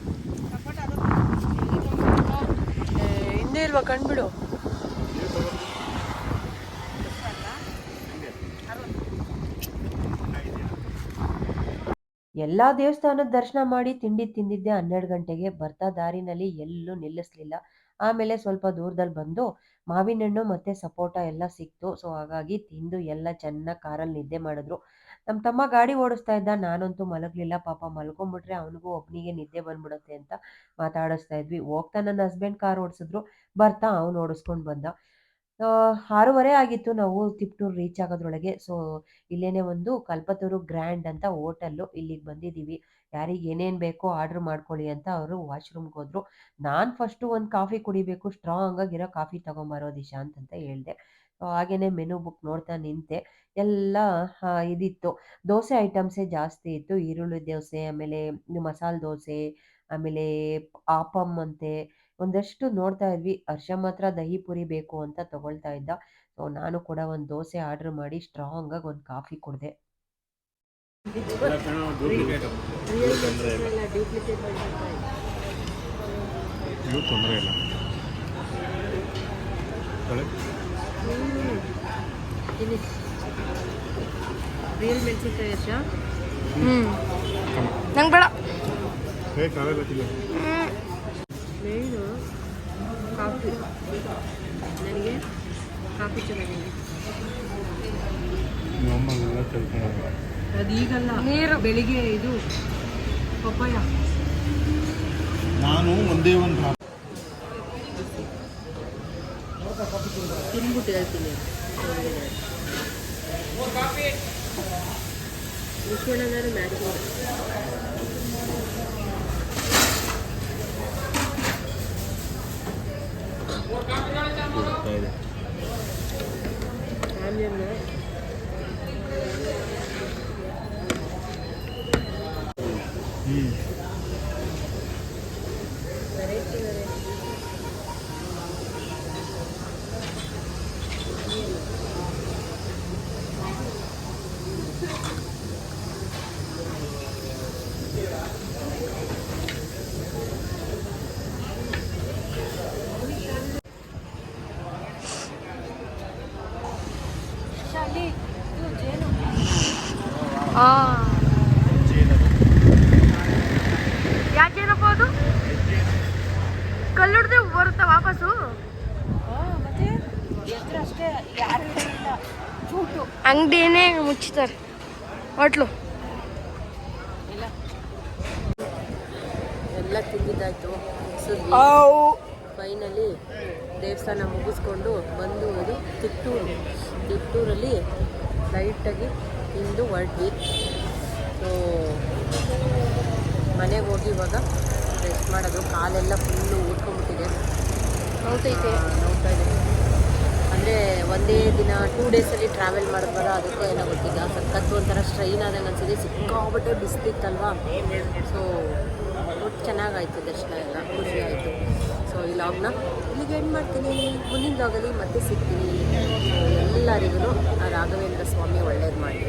S5: ಹಿಂದೆ ಇಲ್ವಾ ಕಣ್ಬಿಡು. ಎಲ್ಲ ದೇವಸ್ಥಾನದ ದರ್ಶನ ಮಾಡಿ ತಿಂಡಿ ತಿಂದಿದ್ದೆ ಹನ್ನೆರಡು ಗಂಟೆಗೆ. ಬರ್ತಾ ದಾರಿನಲ್ಲಿ ಎಲ್ಲೂ ನಿಲ್ಲಿಸ್ಲಿಲ್ಲ. ಆಮೇಲೆ ಸ್ವಲ್ಪ ದೂರದಲ್ಲಿ ಬಂದು ಮಾವಿನ ಹಣ್ಣು ಮತ್ತು ಸಪೋಟ ಎಲ್ಲ ಸಿಕ್ತು. ಸೊ, ಹಾಗಾಗಿ ತಿಂದು ಎಲ್ಲ ಚೆನ್ನಾಗಿ ಕಾರಲ್ಲಿ ನಿದ್ದೆ ಮಾಡಿದ್ರು. ನಮ್ಮ ತಮ್ಮ ಗಾಡಿ ಓಡಿಸ್ತಾ ಇದ್ದ. ನಾನಂತೂ ಮಲಗಲಿಲ್ಲ. ಪಾಪ ಮಲ್ಕೊಂಬಿಟ್ರೆ ಅವನಿಗೂ ಒಬ್ಬನಿಗೆ ನಿದ್ದೆ ಬಂದ್ಬಿಡುತ್ತೆ ಅಂತ ಮಾತಾಡಿಸ್ತಾ ಇದ್ವಿ. ಹೋಗ್ತಾ ನನ್ನ ಹಸ್ಬೆಂಡ್ ಕಾರ್ ಓಡಿಸಿದ್ರು. ಬರ್ತಾ ಅವ್ನು ಓಡಿಸ್ಕೊಂಡು ಬಂದ. ಆರೂವರೆ ಆಗಿತ್ತು. ನಾವು ತಿಪ್ಟೂರು ರೀಚ್ ಆಗೋದ್ರೊಳಗೆ. ಸೊ, ಇಲ್ಲೇನೆ ಒಂದು ಕಲ್ಪತೂರು ಗ್ರ್ಯಾಂಡ್ ಅಂತ ಹೋಟೆಲ್ಲು ಇಲ್ಲಿಗೆ ಬಂದಿದ್ದೀವಿ. ಯಾರಿಗೆ ಏನೇನು ಬೇಕೋ ಆರ್ಡ್ರ್ ಮಾಡ್ಕೊಳ್ಳಿ ಅಂತ ಅವರು ವಾಶ್ರೂಮ್ಗೆ ಹೋದ್ರು. ನಾನು ಫಸ್ಟು ಒಂದು ಕಾಫಿ ಕುಡಿಬೇಕು, ಸ್ಟ್ರಾಂಗ್ ಆಗಿರೋ ಕಾಫಿ ತಗೊಂಬರೋ ದಿಶಾ ಅಂತ ಹೇಳಿದೆ. ಸೊ, ಹಾಗೇನೆ ಮೆನು ಬುಕ್ ನೋಡ್ತಾ ನಿಂತೆ. ಎಲ್ಲ ಇದಿತ್ತು. ದೋಸೆ ಐಟಮ್ಸೇ ಜಾಸ್ತಿ ಇತ್ತು. ಈರುಳ್ಳಿ ದೋಸೆ, ಆಮೇಲೆ ಮಸಾಲೆ ದೋಸೆ, ಆಮೇಲೆ ಆಪಮ್ ಅಂತೆ. ಒಂದಷ್ಟು ನೋಡ್ತಾ ಇದ್ವಿ. ಹರ್ಷ ಮಾತ್ರ ದಹಿ ಪುರಿ ಬೇಕು ಅಂತ ತಗೊಳ್ತಾ ಇದ್ದ. ಸೊ, ನಾನು ಕೂಡ ಒಂದು ದೋಸೆ ಆರ್ಡರ್ ಮಾಡಿ ಸ್ಟ್ರಾಂಗಾಗಿ ಒಂದು ಕಾಫಿ ಕುಡಿದೆ.
S4: ತೊಂದರೆ ಇಲ್ಲ
S5: ರಿಯಲ್
S6: ನಂಗೆ ಬೇಡ.
S4: ಹೇ
S5: ಮೇಯ್ನು ಕಾಫಿ. ನನಗೆ ಕಾಫಿ ಚೆನ್ನಾಗಿದೆ.
S4: ನಮ್ಮ ತಿಳ್ಕೊಂಡು
S5: ಅದು ಈಗಲ್ಲ ನೀರು. ಬೆಳಿಗ್ಗೆ ಇದು ಪಪ್ಪಾಯ.
S4: ನಾನು ಒಂದೇ ಒಂದು
S5: ತಿನ್ಬಿಟ್ಟು ಹೇಳ್ತೀನಿ ವಿಶ್ವಣ್ಣನಾರು ಮ್ಯಾಚ್
S4: ಇದೆ
S1: ಕಿವಿ ಹಣ್ಣು ವೆರೈಟಿ ವೆರೈಟಿ ಶಾಲಿ ಇದು ಜೇನು
S6: ಯಾಕೇನಪ್ಪ ಅದು ಕಲ್ಲುಡ್ದೆ ಬರುತ್ತಾ ವಾಪಸ್ಸು
S1: ಆ, ಮತ್ತೆ ಎದುರು ಅಷ್ಟೇ ಯಾರು ಇಲ್ಲ ಚೂಟು
S6: ಅಂಗಡಿನೇ ಮುಚ್ಚಿತಾರೆ ಹೋಟ್ಲು.
S1: ಇಲ್ಲ ಎಲ್ಲ ತಿಂದಿದ್ದಾಯ್ತು. ಫೈನಲಿ ದೇವಸ್ಥಾನ ಮುಗಿಸ್ಕೊಂಡು ಬಂದು ಹೋಗಿ ತಿಟ್ಟೂರು. ತಿಟ್ಟೂರಲ್ಲಿ ಲೈಟಾಗಿ ಇಂದು ಹೊರಟ್ವಿ. ಸೊ ಮನೆಗೆ ಹೋಗಿ ಇವಾಗ ರೆಸ್ಟ್ ಮಾಡೋದು. ಕಾಲೆಲ್ಲ ಫುಲ್ಲು ಊದ್ಕೊಂಡ್ಬಿಟ್ಟಿದೆ
S6: ನೋಡ್ತೈತೆ
S1: ನೋಡ್ತಾ ಇದ್ದೀನಿ ಅಂದರೆ ಒಂದೇ ದಿನ ಟೂ ಡೇಸಲ್ಲಿ ಟ್ರಾವೆಲ್ ಮಾಡಿದ್ವಲ್ಲ, ಅದಕ್ಕೂ ಏನೋ ಗೊತ್ತಿಲ್ಲ. ಸಖತ್ತು ಒಂಥರ ಸ್ಟ್ರೈನ್ ಆದಂಗೆ ಅನ್ಸಿದೆ. ಸಿಕ್ಕಾಬಿಟ್ಟೆ ಬಿಸ್ತಿತ್ತಲ್ವಾ ಸೊ ಚೆನ್ನಾಗಾಯ್ತು ದರ್ಶನ ಎಲ್ಲ. ಖುಷಿ ಆಯಿತು. ಸೊ ಈ ಲಾಗ್ನ ಇಲ್ಲಿಗೆ ಏನು ಮಾಡ್ತೀನಿ. ಮುಂದಿನ ಲಾಗಲ್ಲಿ ಮತ್ತೆ ಸಿಗ್ತೀನಿ. ಎಲ್ಲರಿಗೂ ರಾಘವೇಂದ್ರ ಸ್ವಾಮಿ ಒಳ್ಳೇದು ಮಾಡಿ